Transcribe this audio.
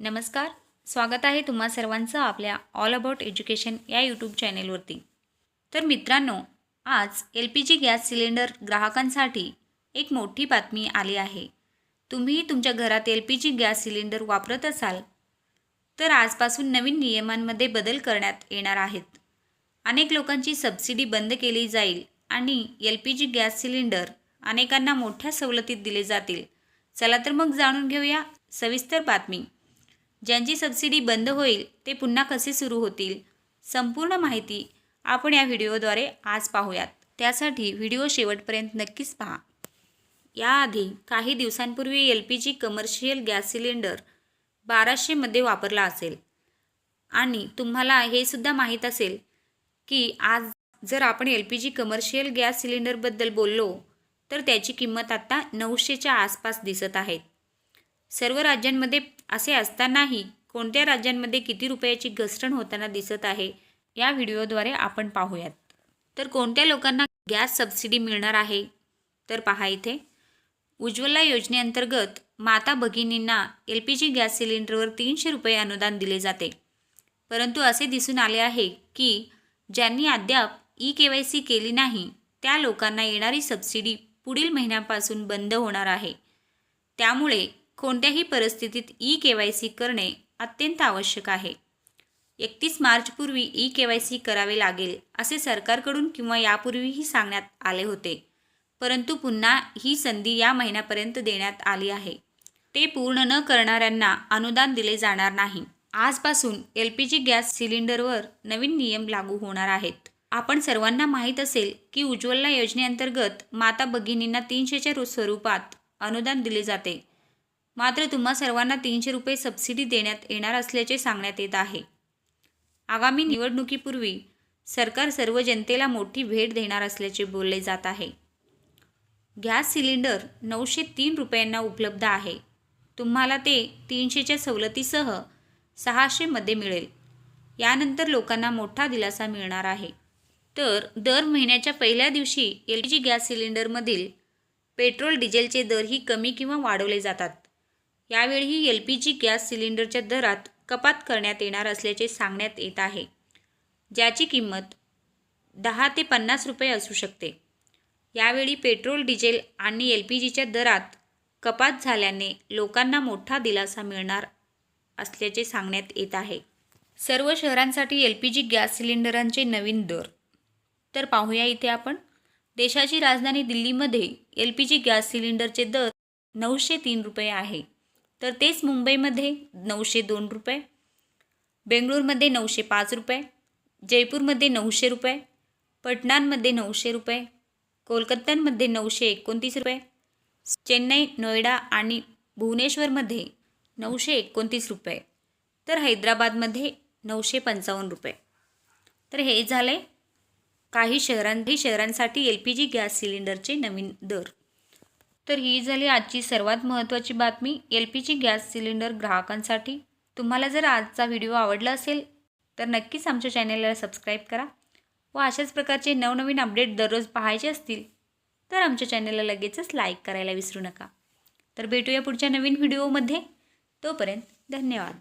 नमस्कार स्वागत आहे तुम्हा सर्वांचं आपल्या ऑल अबाउट एज्युकेशन या यूट्यूब चॅनेलवरती तर मित्रांनो आज L P G gas cylinder ग्राहकांसाठी एक मोठी बातमी आली आहे. तुम्ही तुमच्या घरात L P G gas cylinder वापरत असाल तर आजपासून नवीन नियमांमध्ये बदल करण्यात येणार आहेत. अनेक लोकांची सबसिडी बंद केली जाईल आणि L P G gas cylinder अनेकांना मोठ्या सवलतीत दिले जातील. चला तर मग जाणून घेऊया सविस्तर बातमी. ज्यांची सबसिडी बंद होईल ते पुन्हा कसे सुरू होतील? संपूर्ण माहिती आपण या व्हिडिओद्वारे आज पाहूयात. त्यासाठी व्हिडिओ शेवटपर्यंत नक्कीच पहा. याआधी काही दिवसांपूर्वी L P G commercial gas cylinder बाराशेमध्ये वापरला असेल. आणि तुम्हाला हे सुद्धा माहीत असेल की आज जर आपण L P G commercial gas सिलेंडरबद्दल बोललो तर त्याची किंमत आत्ता नऊशेच्या आसपास दिसत आहेत सर्व राज्यांमध्ये असे असतानाही कोणत्या राज्यांमध्ये किती रुपयाची घसरण होताना दिसत आहे या व्हिडिओद्वारे आपण पाहूयात. तर कोणत्या लोकांना गॅस सबसिडी मिळणार आहे? तर पहा इथे. उज्ज्वला योजनेअंतर्गत माता भगिनींना एल पी जी गॅस सिलेंडरवर तीनशे रुपये अनुदान दिले जाते. परंतु असे दिसून आले आहे की ज्यांनी अद्याप ई के वाय सी केली नाही त्या लोकांना येणारी सबसिडी पुढील महिन्यापासून बंद होणार आहे. त्यामुळे कोणत्याही परिस्थितीत ई के वाय सी करणे अत्यंत आवश्यक आहे. एकतीस मार्चपूर्वी ई के वाय सी करावे लागेल असे सरकारकडून किंवा यापूर्वीही सांगण्यात आले होते. परंतु पुन्हा ही संधी या महिन्यापर्यंत देण्यात आली आहे. ते पूर्ण न करणाऱ्यांना अनुदान दिले जाणार नाही. आजपासून एल पी जी गॅस सिलेंडरवर नवीन नियम लागू होणार आहेत. आपण सर्वांना माहीत असेल की उज्ज्वला योजनेअंतर्गत माता भगिनींना तीनशेच्या स्वरूपात अनुदान दिले जाते. मात्र तुम्हा सर्वांना तीनशे रुपये सबसिडी देण्यात येणार असल्याचे सांगण्यात येत आहे. आगामी निवडणुकीपूर्वी सरकार सर्व जनतेला मोठी भेट देणार असल्याचे बोलले जात आहे. गॅस सिलेंडर नऊशे तीन रुपयांना उपलब्ध आहे. तुम्हाला ते तीनशेच्या सवलतीसह सहाशेमध्ये मिळेल. यानंतर लोकांना मोठा दिलासा मिळणार आहे. तर दर महिन्याच्या पहिल्या दिवशी एल जी गॅस सिलेंडरमधील पेट्रोल डिझेलचे दरही कमी किंवा वाढवले जातात. यावेळीही एल पी जी गॅस सिलेंडरच्या दरात कपात करण्यात येणार असल्याचे सांगण्यात येत आहे ज्याची किंमत दहा ते पन्नास रुपये असू शकते. यावेळी पेट्रोल डिझेल आणि एल पी जीच्या दरात कपात झाल्याने लोकांना मोठा दिलासा मिळणार असल्याचे सांगण्यात येत आहे. सर्व शहरांसाठी एल पी जी गॅस सिलेंडरांचे नवीन दर. तर पाहूया इथे आपण. देशाची राजधानी दिल्लीमध्ये एल पी जी गॅस सिलेंडरचे दर नऊशे तीन रुपये आहे. तर तेच मुंबईमध्ये नऊशे दोन रुपये बेंगळूरमध्ये नऊशे पाच रुपये जयपूरमध्ये नऊशे रुपये पटणांमध्ये नऊशे रुपये कोलकात्यांमध्ये नऊशे एकोणतीस रुपये चेन्नई नोएडा आणि भुवनेश्वरमध्ये नऊशे एकोणतीस रुपये तर हैदराबादमध्ये नऊशे पंचावन्न रुपये. तर हे झाले काही शहरां शहरांसाठी एल पी जी गॅस सिलेंडरचे नवीन दर. तर ही झाली आजची सर्वात महत्त्वाची बातमी L P G gas cylinder ग्राहकांसाठी. तुम्हाला जर आजचा व्हिडिओ आवडला असेल तर नक्कीच आमच्या चॅनलला सबस्क्राईब करा व अशाच प्रकारचे नवनवीन अपडेट दररोज पाहायचे असतील तर आमच्या चॅनलला लगेचच लाईक करायला विसरू नका. तर भेटूया पुढच्या नवीन व्हिडिओमध्ये. तोपर्यंत धन्यवाद.